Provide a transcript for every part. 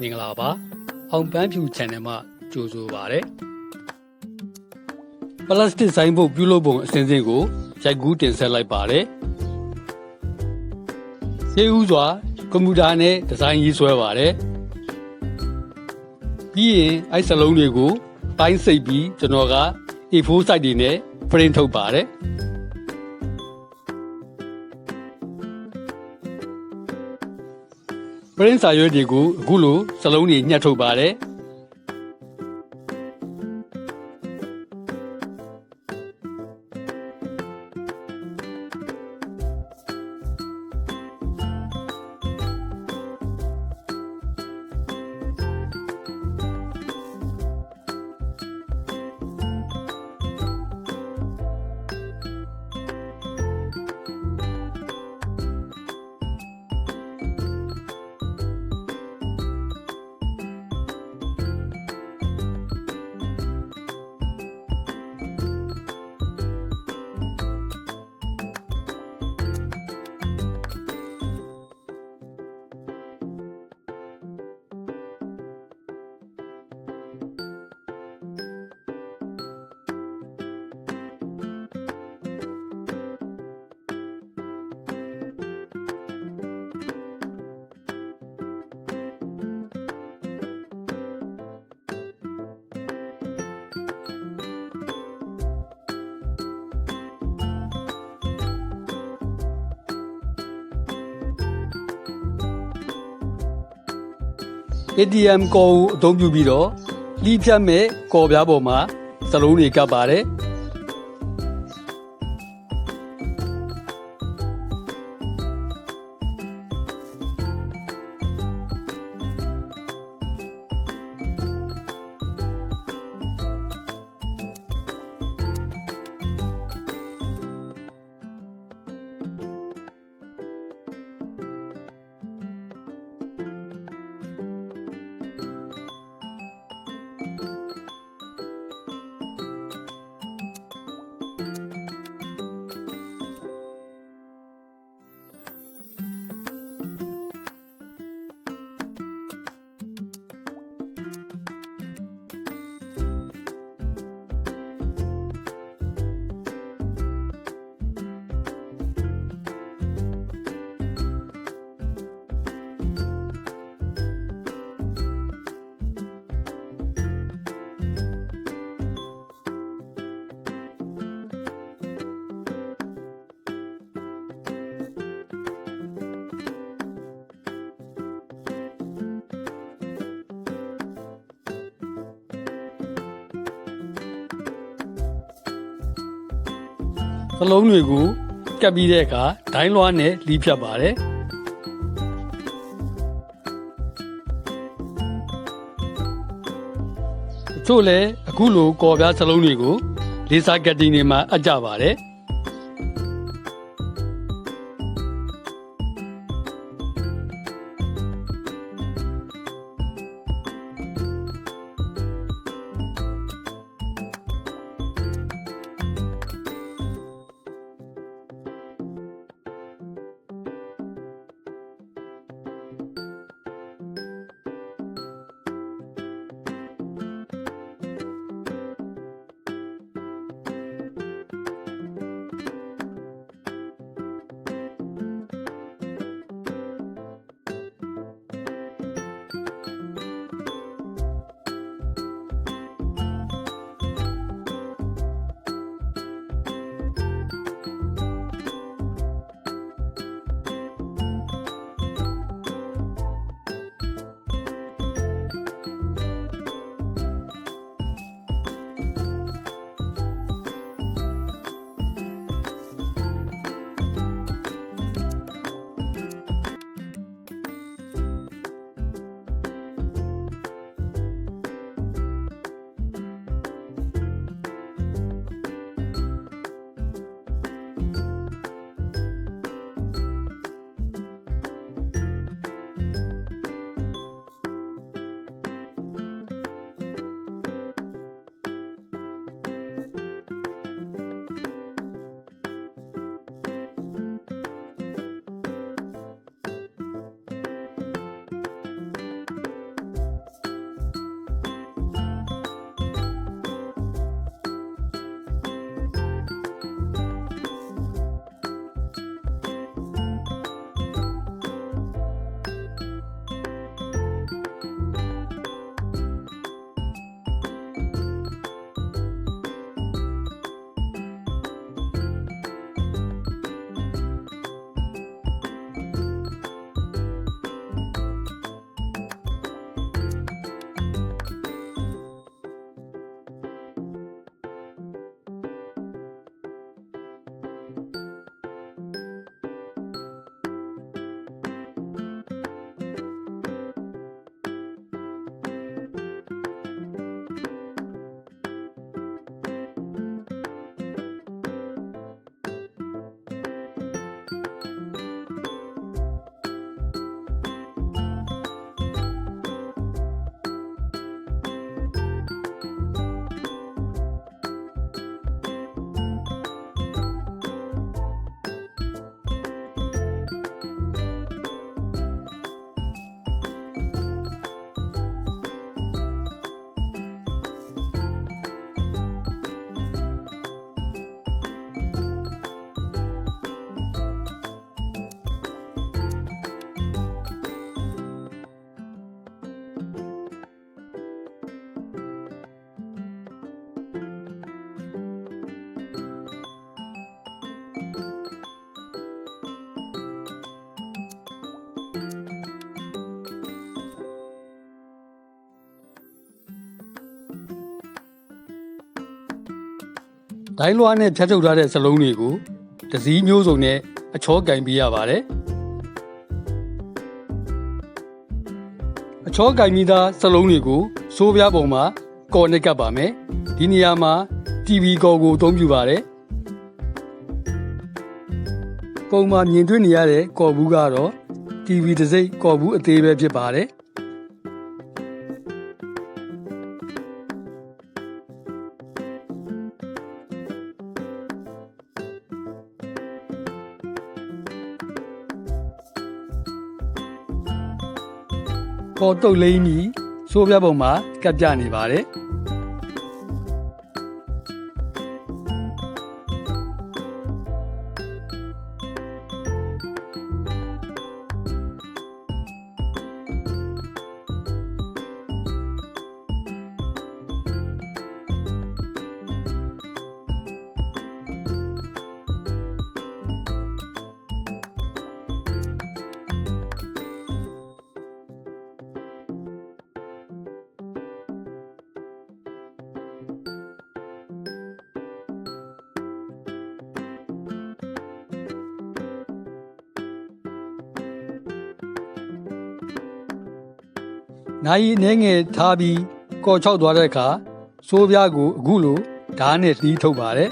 မင်္ဂလာပါအောင်ပန်းဖြူ channel မှာကြိုဆိုပါရစေပလတ်စတစ်ဆိုင်ဖို့ပြုလုပ်ပုံအစဉ်စဉ်ကိုရိုက်ကူးတင်ဆက်လိုက်ပါတယ်စေဦးစွာကွန်ပျူတာနဲ့ဒီဇိုင်းရေးဆွဲပါတယ်ပြီးရင်အဲ့စလုံးတွေကိုတိုင်းစိတ်ပြီးကျွန်တော်က A4 စိုက်တွေနဲ့ print ထုတ်ပါတယ် ပရင်းစာရွက်တွေကိုအခုလိုစလုံးတွေညှက်ထုတ်ပါတယ်။ ATM ကော်ကိုအသုံးပြုပြီးတော့လီးဖြတ်မဲ့ကော်ပြားပေါ်မှာစလုံးတွေကပ်ပါတယ်။ စလုံးတွေကိုကပ်ပြီးတဲ့အခါဒိုင်းလွှားနဲ့လီးဖြတ်ပါတယ်တချို့လည်းအခုလိုကော်ပြားစလုံးတွေကိုလေးစားကတ်တင်တွေမှာအပ်ကြပါတယ် ဒိုင်းလွှားနဲ့ဖြတ်ထုတ်ထားတဲ့စလုံးတွေကိုတစည်းမျိုးစုံနဲ့အချောကင်ပေးရပါတယ်အချောကင်မိသားစလုံးတွေကိုစိုးပြားပုံမှာကော်နစ်ကပ်ပါမယ်ဒီနေရာမှာ TV ကော်ကိုအသုံးပြုပါတယ်ပုံမှာမြင်တွေ့နေရတဲ့ကော်ဘူးကတော့ TV တစ်စိမ့်ကော်ဘူးအသေးပဲဖြစ်ပါတယ် ပေါ်တုတ်လိမ့်ပြီးစိုးပြပုံမှာကပ်ပြနေပါတယ် နိုင်ရီအနေငယ်ထားပြီးကော်ချောက်သွားတဲ့အခါစိုးပြကိုအခုလိုဓာတ်နဲ့တီးထုတ်ပါတယ်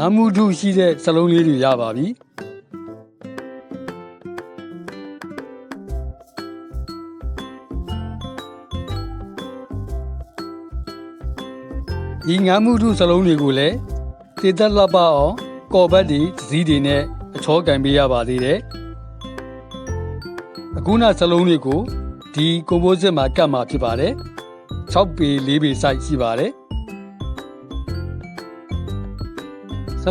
နာမှုထုရှိတဲ့စလုံးလေးတွေရပါပြီဒီငါမှုထုစလုံးတွေကိုလည်းတည်သက်လပ်ပအောင်ကော်ဘတ်ဒီစည်းတွေနဲ့အချောကင်ပေးရပါသေးတယ်အခုနစလုံးတွေကိုဒီကွန်ပိုးစစ်မှာကတ်မှာဖြစ်ပါတယ်6ပေ4ပေ size ရှိပါတယ်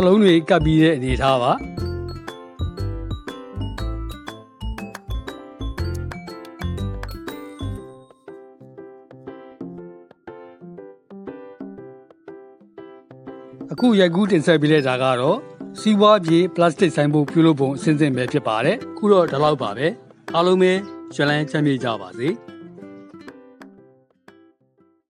စလုံးတွေကပ်ပြီးတဲ့အနေထားပါအခုရိုက်ကူးတင်ဆက်ပေးတဲ့ဒါကတော့စီးပွားပြေပလတ်စတစ်ဆိုင်ဖို့ပြုလုပ်ပုံအစဉ်စဉ်ပဲဖြစ်ပါတယ်ခုတော့ဒီလောက်ပါပဲအားလုံးပဲရွှေလန်းချမ်းမြေ့ကြပါစေ